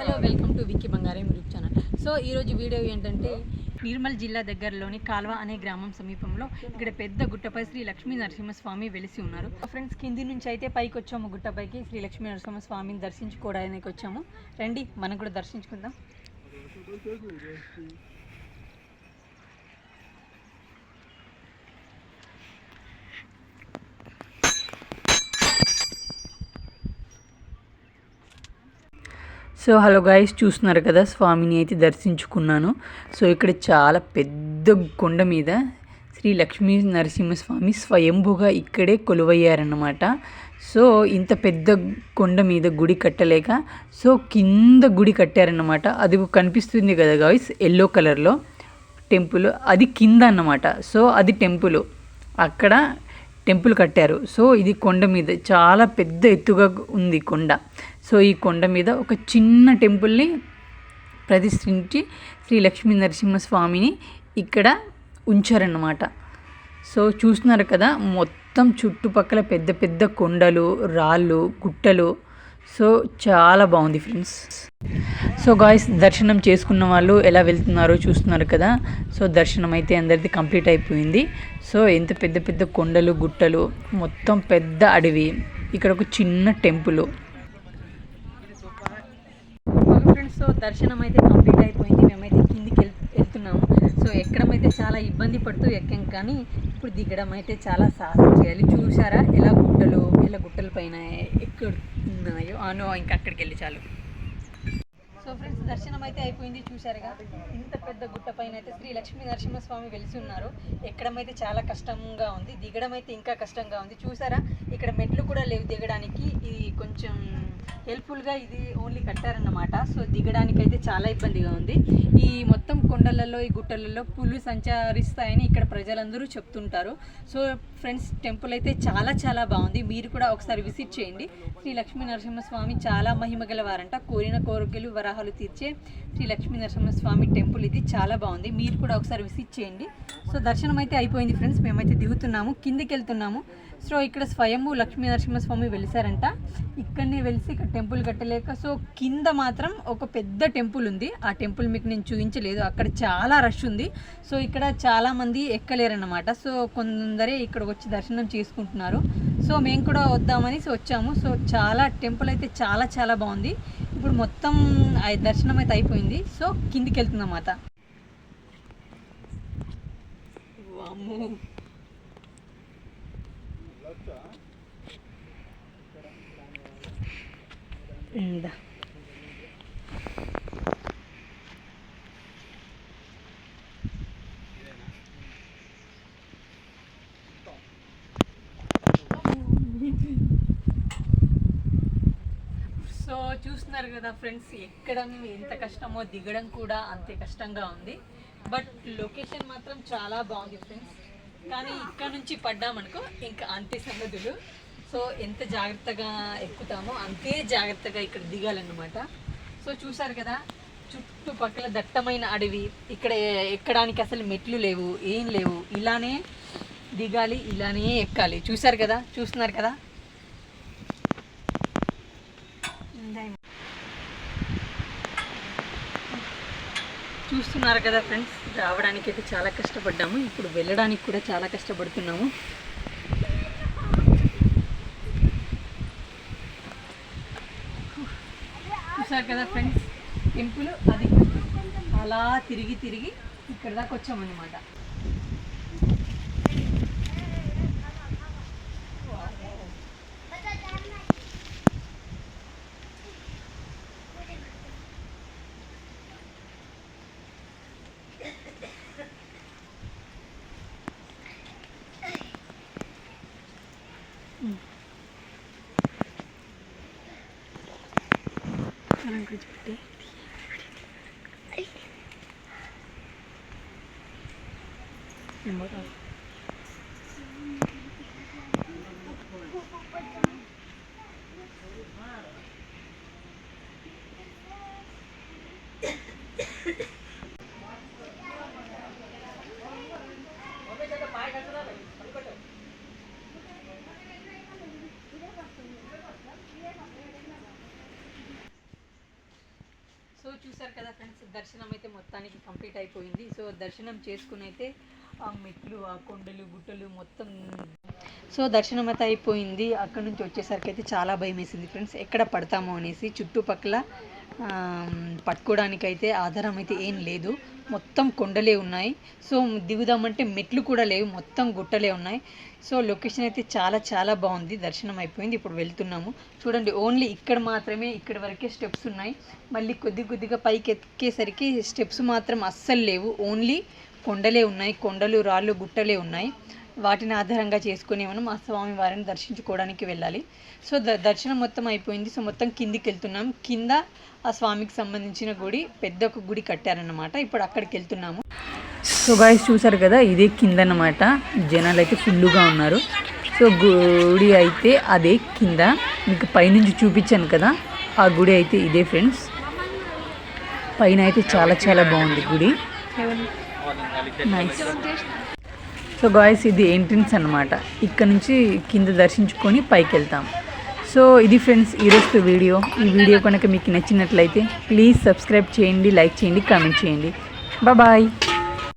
Hello welcome to Vicky Bangaram YouTube channel. So ఈరోజు video ఏంటంటే నిర్మల్ జిల్లా దగ్గరలోని కాల్వ అనే గ్రామం సమీపంలో ఇక్కడ పెద్ద గుట్టపై శ్రీ లక్ష్మీ నరసింహస్వామి వెలిసి ఉన్నారు. ఫ్రెండ్స్ కింది నుంచి అయితే పైకి వచ్చాము గుట్టపైకి. శ్రీ లక్ష్మీ నరసింహస్వామిని దర్శించుకోవడానికి వచ్చాము. రండి మనం కూడా దర్శించుకుందాం. సో హలో గాయస్ చూస్తున్నారు కదా స్వామిని అయితే దర్శించుకున్నాను. సో ఇక్కడ చాలా పెద్ద కొండ మీద శ్రీ లక్ష్మీ నరసింహస్వామి స్వయంభుగా ఇక్కడే కొలువయ్యారన్నమాట. సో ఇంత పెద్ద కొండ మీద గుడి కట్టలేక సో కింద గుడి కట్టారన్నమాట. అది కనిపిస్తుంది కదా గాయస్ ఎల్లో కలర్లో టెంపుల్. అది కింద అన్నమాట. సో అది టెంపుల్. అక్కడ టెంపుల్ కట్టారు. సో ఇది కొండ మీద చాలా పెద్ద ఎత్తుగా ఉంది కొండ. సో ఈ కొండ మీద ఒక చిన్న టెంపుల్ని ప్రతిష్ఠించి శ్రీ లక్ష్మీ నరసింహస్వామిని ఇక్కడ ఉంచారన్నమాట. సో చూస్తున్నారు కదా మొత్తం చుట్టుపక్కల పెద్ద పెద్ద కొండలు రాళ్ళు గుట్టలు సో చాలా బాగుంది ఫ్రెండ్స్. సో గాయస్ దర్శనం చేసుకున్న వాళ్ళు ఎలా వెళ్తున్నారో చూస్తున్నారు కదా. సో దర్శనం అయితే అందరిది కంప్లీట్ అయిపోయింది. సో ఎంత పెద్ద పెద్ద కొండలు గుట్టలు మొత్తం పెద్ద అడవి. ఇక్కడ ఒక చిన్న టెంపుల్. ఫ్రెండ్స్ సో దర్శనం అయితే కంప్లీట్ అయిపోయింది. మేమైతే కిందికి వెళ్తున్నాము. సో ఎక్కడం అయితే చాలా ఇబ్బంది పడుతూ ఎక్కాం కానీ ఇప్పుడు దిగడం అయితే చాలా సాహసం చేయాలి. చూసారా ఎలా గుట్టలు ఎలా గుట్టల పైన ఉన్నాయో అను ఇంకా అక్కడికి వెళ్ళి చాలు. దర్శనం అయితే అయిపోయింది చూశారుగా. ఇంత పెద్ద గుట్ట పైన అయితే శ్రీ లక్ష్మీ నరసింహస్వామి వెలిసి ఉన్నారు. ఎక్కడమైతే చాలా కష్టంగా ఉంది దిగడం అయితే ఇంకా కష్టంగా ఉంది. చూసారా ఇక్కడ మెట్లు కూడా లేవు దిగడానికి. ఇది కొంచెం హెల్ప్ఫుల్గా ఇది ఓన్లీ కట్టారన్నమాట. సో దిగడానికి అయితే చాలా ఇబ్బందిగా ఉంది. ఈ మొత్తం కొండలలో ఈ గుట్టలలో పులు సంచరిస్తాయని ఇక్కడ ప్రజలందరూ చెప్తుంటారు. సో ఫ్రెండ్స్ టెంపుల్ అయితే చాలా చాలా బాగుంది. మీరు కూడా ఒకసారి విజిట్ చేయండి. శ్రీ లక్ష్మీ నరసింహస్వామి చాలా మహిమ గలవారంట. కోరిన కోరికలు వరాహాలు తీర్చే శ్రీ లక్ష్మీ నరసింహస్వామి టెంపుల్. ఇది చాలా బాగుంది. మీరు కూడా ఒకసారి విజిట్ చేయండి. సో దర్శనం అయితే అయిపోయింది ఫ్రెండ్స్. మేమైతే దిగుతున్నాము కిందికి వెళ్తున్నాము. సో ఇక్కడ స్వయంభూ లక్ష్మీ నరసింహస్వామి వెలిసారంట. ఇక్కడనే వెలిసి ఇక్కడ టెంపుల్ కట్టలేక సో కింద మాత్రం ఒక పెద్ద టెంపుల్ ఉంది. ఆ టెంపుల్ మీకు నేను చూపించలేదు. అక్కడ చాలా రష్ ఉంది. సో ఇక్కడ చాలామంది ఎక్కలేరన్నమాట. సో కొందరే ఇక్కడ వచ్చి దర్శనం చేసుకుంటున్నారు. సో మేము కూడా వద్దామని సో వచ్చాము. సో చాలా టెంపుల్ అయితే చాలా చాలా బాగుంది. ఇప్పుడు మొత్తం ఆ దర్శనం అయితే అయిపోయింది. సో కిందికి వెళ్తుందన్నమాట వామ్మో. ఇందా. సో చూస్తున్నారు కదా ఫ్రెండ్స్ ఎక్కడం ఎంత కష్టమో దిగడం కూడా అంతే కష్టంగా ఉంది. బట్ లొకేషన్ మాత్రం చాలా బాగుంది ఫ్రెండ్స్. కానీ ఇక్కడ నుంచి పడ్డామనుకో ఇంకా అంతే సంగతులు. సో ఎంత జాగ్రత్తగా ఎక్కుతామో అంతే జాగ్రత్తగా ఇక్కడ దిగాలన్నమాట. సో చూసారు కదా చుట్టుపక్కల దట్టమైన అడవి ఇక్కడ ఎక్కడానికి అసలు మెట్లు లేవు ఏం లేవు. ఇలానే దిగాలి ఇలానే ఎక్కాలి. చూసారు కదా చూస్తున్నారు కదా? చూస్తున్నారు కదా ఫ్రెండ్స్ రావడానికి అయితే చాలా కష్టపడ్డాము. ఇప్పుడు వెళ్ళడానికి కూడా చాలా కష్టపడుతున్నాము. చూసారు కదా ఫ్రెండ్స్ టెంపుల్ అది. అలా తిరిగి తిరిగి ఇక్కడ దాకా వచ్చామన్నమాట. Sono qui tutti. Non vorrei. So చూసారు కదా ఫ్రెండ్స్ దర్శనం అయితే మొత్తానికి కంప్లీట్ అయిపోయింది. సో దర్శనం చేసుకుని అయితే ఆ మెట్లు ఆ కొండలు గుట్టలు మొత్తం సో దర్శనం అయితే అయిపోయింది. అక్కడ నుంచి వచ్చేసరికి అయితే చాలా భయం వేసింది ఫ్రెండ్స్. ఎక్కడ పడతామో అనేసి చుట్టుపక్కల పట్టుకోవడానికి అయితే ఆధారం అయితే ఏం లేదు. మొత్తం కొండలే ఉన్నాయి. సో దిగుదామంటే మెట్లు కూడా లేవు. మొత్తం గుట్టలే ఉన్నాయి. సో లొకేషన్ అయితే చాలా చాలా బాగుంది. దర్శనం అయిపోయింది. ఇప్పుడు వెళ్తున్నాము. చూడండి ఓన్లీ ఇక్కడ మాత్రమే ఇక్కడ వరకే స్టెప్స్ ఉన్నాయి. మళ్ళీ కొద్ది కొద్దిగా పైకి ఎక్కేసరికి స్టెప్స్ మాత్రం అస్సలు లేవు. ఓన్లీ కొండలే ఉన్నాయి. కొండలు రాళ్ళు గుట్టలే ఉన్నాయి. వాటిని ఆధారంగా చేసుకుని మనం ఆ స్వామి వారిని దర్శించుకోవడానికి వెళ్ళాలి. సో ద దర్శనం మొత్తం అయిపోయింది. సో మొత్తం కిందికి వెళ్తున్నాం. కింద ఆ స్వామికి సంబంధించిన గుడి పెద్ద ఒక గుడి కట్టారన్నమాట. ఇప్పుడు అక్కడికి వెళ్తున్నాము. సో గాయస్ చూసారు కదా ఇదే కింద అన్నమాట జనాలు అయితే ఫుల్గా ఉన్నారు. సో గుడి అయితే అదే కింద. మీకు పైనుంచి చూపించాను కదా ఆ గుడి అయితే ఇదే ఫ్రెండ్స్ పైన అయితే చాలా చాలా బాగుంది గుడి. నైస్ సో గాయస్ ఇది ఎంట్రన్స్ అనమాట ఇక్కడ నుంచి కింద దర్శించుకొని పైకి వెళ్తాం. సో ఇది ఫ్రెండ్స్ ఈరోజు వీడియో. ఈ వీడియో కనుక మీకు నచ్చినట్లయితే ప్లీజ్ సబ్స్క్రైబ్ చేయండి లైక్ చేయండి కామెంట్ చేయండి. బాయ్